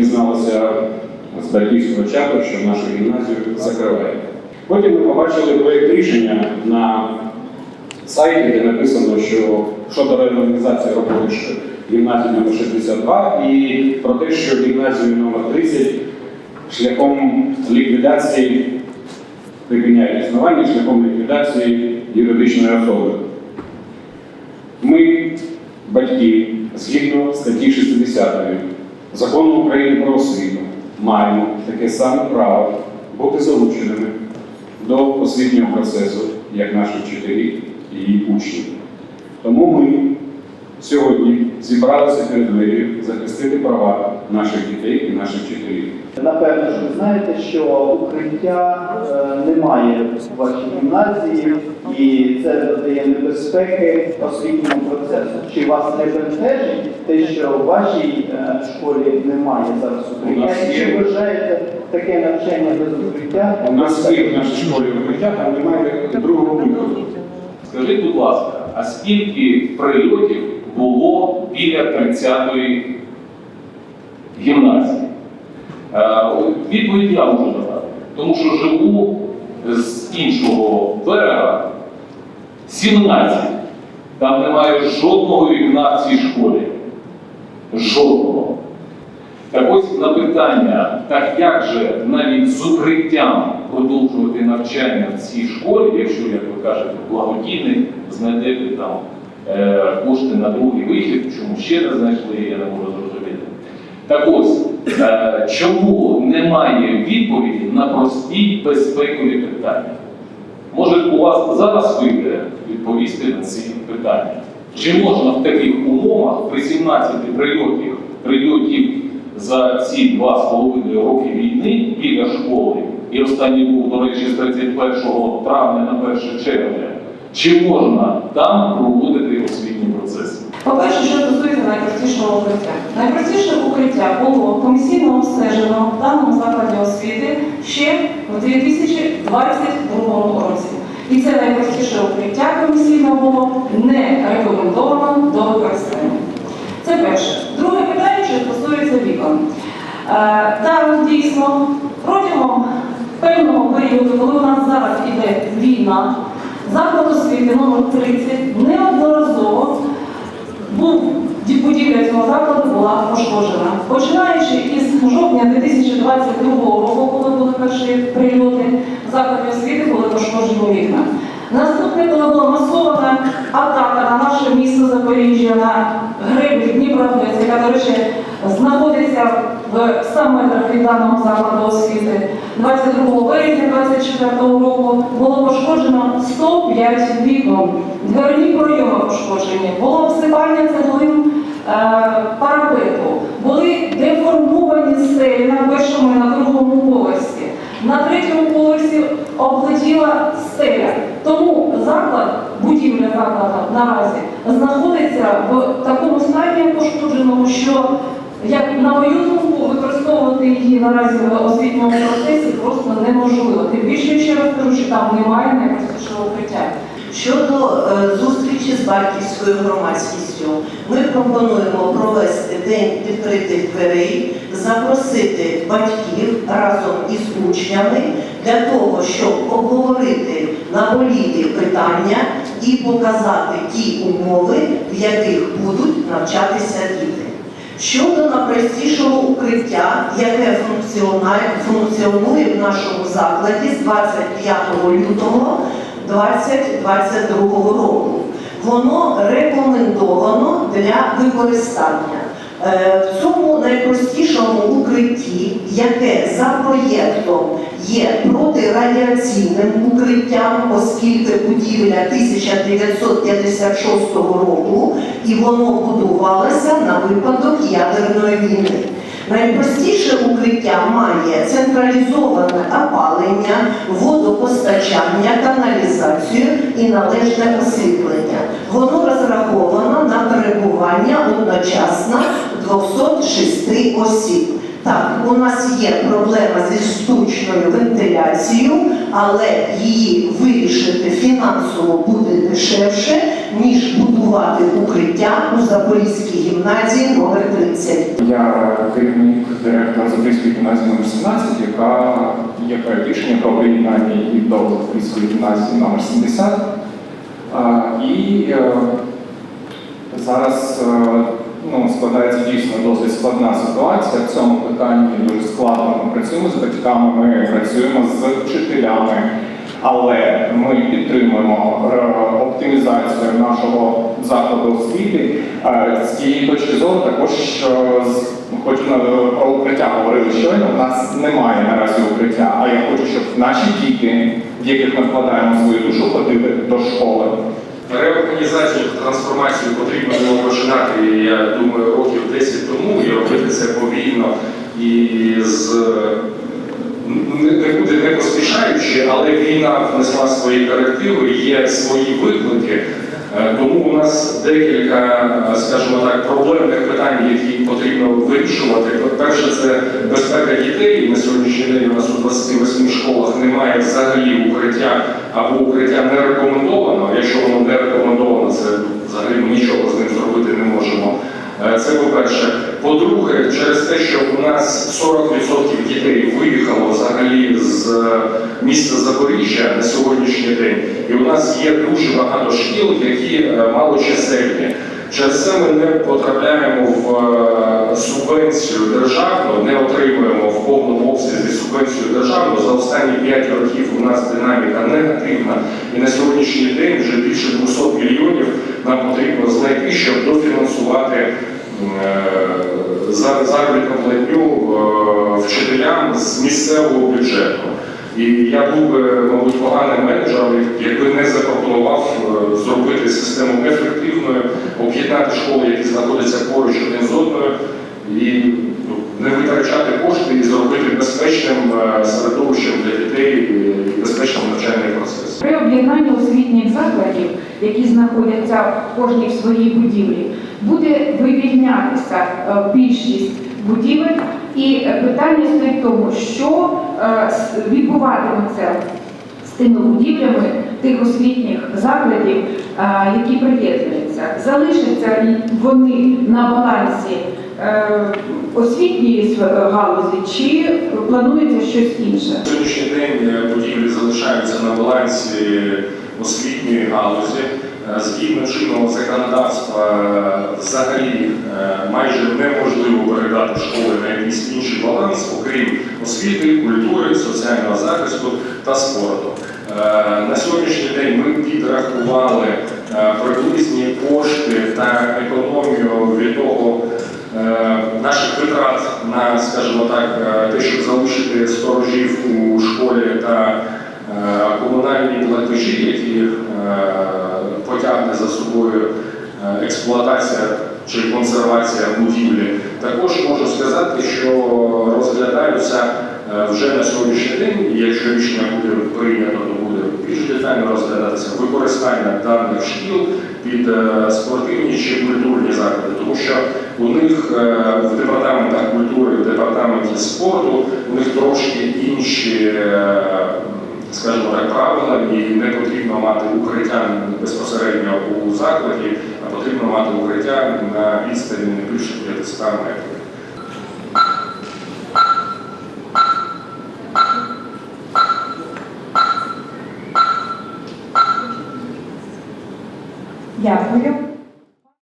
дізналися з батьківського чату, що нашу гімназію закривають. Потім ми побачили проєкт рішення на сайті, де написано, що щодо реорганізації роботи гімназії номер 62 і про те, що гімназію номер 30 шляхом ліквідації припиняє існування шляхом ліквідації юридичної особи. Ми, батьки, згідно статті 60 Закону України про освіту, маємо таке саме право бути залученими до освітнього процесу, як наші вчителі і учні. Тому ми сьогодні зібралися перед вирію захистити права наших дітей і наших вчителів. Напевно, ж ви знаєте, що укриття е, немає в вашій гімназії, і це додає небезпеки освітньому процесу. Чи вас не бентежить те, що в вашій е, школі немає зараз укриття? І чи вважаєте таке навчання без укриття? У нас є в нашій школі укриття, там немає другого виходу. Скажіть, будь ласка, а скільки прильотів було біля 30-ї гімназії? Е, Відповідь я можу дати, тому що живу з іншого берега 17. Там немає жодного вікна в цій школі. Жодного. Так ось на питання, так як же навіть з укриттям продовжувати навчання в цій школі, якщо, як ви кажете, благодійник, знайдете там е, кошти на другий вихід, чому ще не знайшли, я не можу зрозуміти. Так ось, е, чому немає відповіді на прості безпекові питання? Може, у вас зараз вийде відповісти на ці питання? Чи можна в таких умовах при 17 прильотів, прильотів за ці два з половиною роки війни біля школи, і останній був, до речі, з 31 травня на 1 червня, чи можна там проводити освітні процеси? По-перше, найпростішого укриття. Найпростіше укриття було комісійно обстежено в даному закладі освіти ще в 2022 році. І це найпростіше укриття комісійно було не рекомендовано до використання. Це перше. Друге питання, що стосується вікон. Е, Так, дійсно, протягом певного періоду, коли у нас зараз іде війна, заклад освіти номер 30 неодноразово був будівля цього закладу була пошкоджена. Починаючи із жовтня 2022 року, коли були перші прильоти, в закладі освіти були пошкоджені вікна. Наступне, коли була масована атака на наше місто Запоріжжя, на греблі Дніпровець, яка, до речі, знаходиться в 100 метрах від даного закладу освіти. 22 березня 2024 року було пошкоджено 105 вікон. Дверні пройоми пошкоджені, було обсипання цеглин е, парапету, були деформовані стелі на першому і на другому поверсі. На третьому поверсі облетіла стеля. Тому заклад, будівля закладу наразі знаходиться в такому стані пошкодженому, що як на мою думку, використовувати її наразі в освітньому процесі просто неможливо. Тим більше ще раз кажу, що там немає найпростішого укриття. Щодо е, зустрічі з батьківською громадськістю, ми пропонуємо провести день відкритих дверей, запросити батьків разом із учнями для того, щоб обговорити наболіти питання і показати ті умови, в яких будуть навчатися діти. Щодо найпростішого укриття, яке функціонує, в нашому закладі з 25 лютого 2022 року. Воно рекомендовано для використання. Е, В цьому найпростішому укритті, яке за проєктом є протирадіаційним укриттям, оскільки будівля 1956 року, і воно будувалося на випадок ядерної війни. Найпростіше укриття має централізоване опалення, водопостачання, каналізацію і належне освітлення. Воно розраховано на перебування одночасно 206 осіб. Так, у нас є проблема зі штучною вентиляцією, але її вирішити фінансово буде дешевше, ніж будувати укриття у Запорізькій гімназії номер 30. Я керівник директора Запорізької гімназії номер 17, яка є проект рішення про приєднання її до Запорізької гімназії номер 70. А, І е, зараз е, ну, складається дійсно досить складна ситуація. В цьому питанні дуже складно ми працюємо з батьками, ми працюємо з вчителями. Але ми підтримуємо е, оптимізацію нашого закладу освіти. Е, З цієї точки зору також хочу на про укриття говорили щойно. У нас немає наразі укриття. А я хочу, щоб наші діти, в яких ми вкладаємо свою душу, ходили до школи. Реорганізацію, трансформацію потрібно було починати, я думаю, років 10 тому і робити це повільно і з буде не поспішаючи, але війна внесла свої корективи, є свої виклики. Е, Тому у нас декілька, е, скажімо так, проблемних питань, які потрібно вирішувати. Перше, це безпека дітей. На сьогоднішній день у нас у 28 школах немає взагалі укриття або укриття не рекомендовано. Якщо воно не рекомендовано, це взагалі ми нічого з ним зробити не можемо. Е, Це по-перше. По-друге, через те, що у нас 40% дітей виїхало взагалі з е, міста Запоріжжя на сьогоднішній день, і у нас є дуже багато шкіл, які е, малочисельні. Через це ми не потрапляємо в е, субвенцію державну, не отримуємо в повному обсязі субвенцію державну. За останні 5 років у нас динаміка негативна, і на сьогоднішній день вже більше 200 мільйонів нам потрібно знайти, щоб дофінансувати е, заробітну платню вчителям з місцевого бюджету. І я був би, мабуть, поганим менеджером, якби не запропонував е, зробити систему ефективною, об'єднати школи, які знаходяться поруч один з одною, і ну, не витрачати кошти і зробити безпечним е, середовищем для дітей і безпечним навчальний процес. При об'єднанні освітніх закладів, які знаходяться в кожній своїй будівлі, буде вивільнятися е, більшість будівель, і питання стоїть в тому, що е, відбуватиметься з тими будівлями тих освітніх закладів, е, які приєднуються. Залишаться вони на балансі е, освітньої галузі, чи планується щось інше? На сьогоднішній день будівлі залишаються на балансі освітньої галузі. Е, Згідно чинного законодавства, взагалі е, майже неможливо передати школи на якийсь інший баланс, окрім освіти, культури, соціального захисту та спорту. Е, На сьогоднішній день ми підрахували приблизні кошти та економію від того, наших витрат на, скажімо так, те, щоб залишити сторожів у школі та комунальні платежі, які потягне за собою е, експлуатація чи консервація будівлі. Також можу сказати, що розглядаються е, вже на сьогоднішній день, якщо рішення буде прийнято, то буде більш детально розглядатися використання даних шкіл під е, спортивні чи культурні заклади, тому що у них в департаментах культури, в департаменті спорту у них трошки інші, скажімо так, правилам, і не потрібно мати укриття безпосередньо у закладі, а потрібно мати укриття на відстані не більше 500 метрів. Дякую.